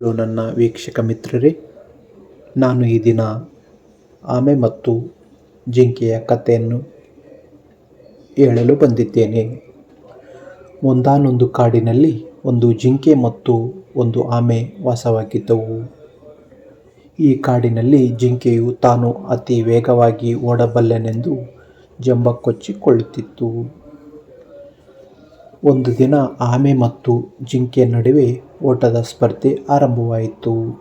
Hello ನನ್ನ ವೀಕ್ಷಕ ಮಿತ್ರರೇ, ನಾನು ಈ ದಿನ ಆಮೆ ಮತ್ತು ಜಿಂಕೆಯ ಕಥೆಯನ್ನು ಹೇಳಲು ಬಂದಿದ್ದೇನೆ. ಒಂದಾನೊಂದು ಕಾಡಿನಲ್ಲಿ ಒಂದು ಜಿಂಕೆ ಮತ್ತು ಒಂದು ಆಮೆ ವಾಸವಾಗಿದ್ದವು. ಈ ಕಾಡಿನಲ್ಲಿ ಜಿಂಕೆಯು ತಾನು ಅತಿ ವೇಗವಾಗಿ ಓಡಬಲ್ಲೆನೆಂದು ಜಂಬ ಕೊಚ್ಚಿಕೊಳ್ಳುತ್ತಿತ್ತು. ಒಂದು ದಿನ ಆಮೆ ಮತ್ತು ಜಿಂಕೆ ನಡುವೆ ಓಟದ ಸ್ಪರ್ಧೆ ಆರಂಭವಾಯಿತು.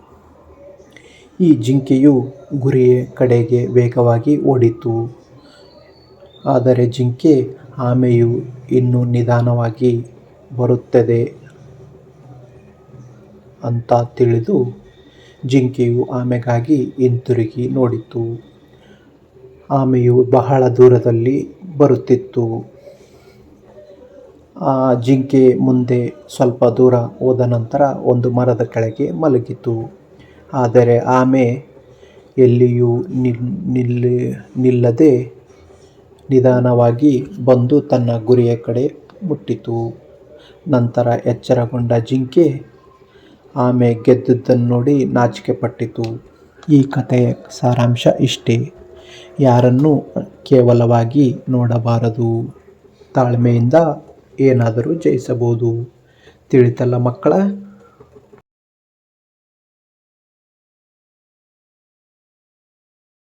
ಈ ಜಿಂಕೆಯು ಗುರಿಯ ಕಡೆಗೆ ವೇಗವಾಗಿ ಓಡಿತು. ಆದರೆ ಜಿಂಕೆ ಆಮೆಯು ಇನ್ನೂ ನಿಧಾನವಾಗಿ ಬರುತ್ತದೆ ಅಂತ ತಿಳಿದು ಜಿಂಕೆಯು ಆಮೆಗಾಗಿ ಹಿಂತಿರುಗಿ ನೋಡಿತು. ಆಮೆಯು ಬಹಳ ದೂರದಲ್ಲಿ ಬರುತ್ತಿತ್ತು. ಜಿಂಕೆ ಮುಂದೆ ಸ್ವಲ್ಪ ದೂರ ಹೋದ ನಂತರ ಒಂದು ಮರದ ಕೆಳಗೆ ಮಲಗಿತು. ಆದರೆ ಆಮೆ ಎಲ್ಲಿಯೂ ನಿಲ್ಲಿ ನಿಲ್ಲದೆ ನಿಧಾನವಾಗಿ ಬಂದು ತನ್ನ ಗುರಿಯ ಕಡೆ ಮುಟ್ಟಿತು. ನಂತರ ಎಚ್ಚರಗೊಂಡ ಜಿಂಕೆ ಆಮೆ ಗೆದ್ದುದನ್ನು ನೋಡಿ ನಾಚಿಕೆಪಟ್ಟಿತು ಈ ಕಥೆಯ ಸಾರಾಂಶ ಇಷ್ಟೇ. ಯಾರನ್ನು ಕೇವಲವಾಗಿ ನೋಡಬಾರದು. ತಾಳ್ಮೆಯಿಂದ ಏನಾದರೂ ಜಯಿಸಬಹುದು. ತಿಳಿತಲ್ಲ ಮಕ್ಕಳ